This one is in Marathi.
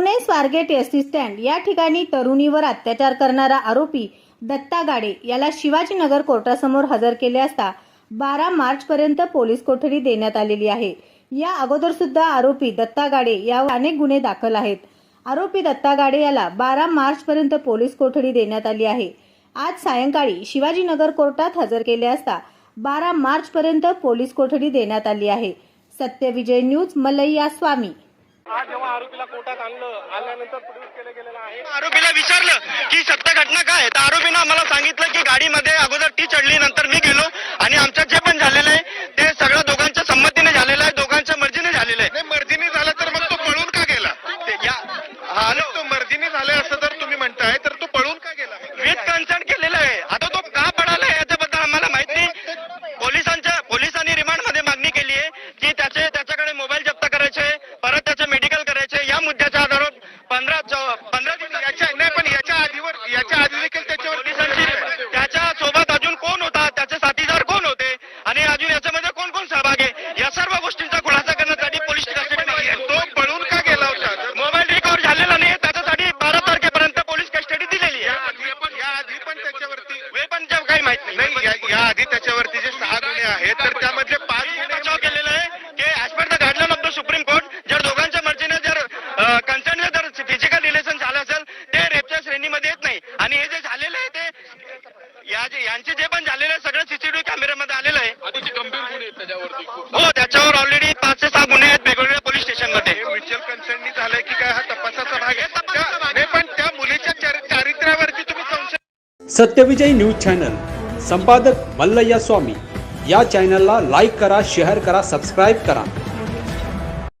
Pune Swargate S T stand या ठिकाणी तरुणीवर अत्याचार करणारा आरोपी दत्ता गाडे याला शिवाजीनगर कोर्टासमोर हजर केले असता बारा मार्च पर्यंत पोलीस कोठडी देण्यात आलेली आहे. या अगोदर सुद्धा आरोपी दत्ता गाडे यावर अनेक गुन्हे दाखल आहेत. आरोपी दत्ता गाडे याला बारा मार्च पर्यंत पोलीस कोठडी देण्यात आली आहे. आज सायंकाळी शिवाजीनगर कोर्टात हजर केले असता बारा मार्च पर्यंत पोलीस कोठडी देण्यात आली आहे. सत्यविजय न्यूज मलैया स्वामी. आज आरोपीला कोर्टात आणलं आल्यानंतर प्रोड्यूस केलं गेलेलं आहे. आरोपीला विचारलं की सत्य घटना काय आहे? तर आरोपीनं आम्हाला सांगितलं की गाडीमध्ये अगोदर टी चढली नंतर मी गेलो आणि आमच्यात जे पण झालेलं आहे ते सगळं दोघांच्या संमतीने झालेलं आहे दोघांच्या मर्जीने झालेलं आहे. नाही मर्जीने झालं तर मग तो पळून का गेला? ते या हा आणि तो मर्जीने झालं असं तर तो पळून का गेला विथ कन्सर्न केलेलं आहे आता तो का पडाला याच्याबद्दल आम्हाला माहीत नाही पोलिसांच्या पोलिसांनी रिमांडमध्ये मागणी केली आहे की त्याचे त्याच्याकडे मोबाईल जप्त करायचे परत त्याचे मेडिकल करायचे या मुद्द्याच्या आधारावर पंधरा चौ- पंधरा दिवस याच्या नाही पण याच्या आधीवर याच्या आधी देखील त्याच्यावर त्याच्या सोबत अजून कोण होता? त्याचे साथीदार कोण होते? आणि अजून याच्यामध्ये कोण कोण सहभाग आहे? या सर्व गोष्टींचा खुलासा करण्यासाठी पोलीस कस्टडी तो पळून का गेला होता? मोबाईल रिकव्हर झालेला नाही त्याच्यासाठी बारा तारखेपर्यंत पोलीस कस्टडी दिलेली आहे. पण या आधी पण त्याच्यावरती काही माहीत नाही. या आधी त्याच्यावरती जे सहा गुन्हे आहेत तर त्यामधले पाच हे जे झालेलं आहे ते या जे यांचे जे पण झालेलं आहे सगळं सीसीटीव्ही कॅमेऱ्यामध्ये आलेलं आहे. आधीचे गंभीर गुन्हे आहेत त्याच्यावरती खूप. हो त्याच्यावर ऑलरेडी पाच ते सहा गुन्हे आहेत वेगवेगळ्या पोलीस स्टेशनमध्ये हे म्युच्युअल कन्सर्ननी झालंय की काय? हा तपासाचा भाग आहे. पण त्या मुलीच्या चरि- चारित्र्यावरती तुम्ही संशय सत्यविजय न्यूज चॅनल. संपादक मल्लय्या स्वामी. या चॅनलला लाईक करा शेअर करा सबस्क्राईब करा.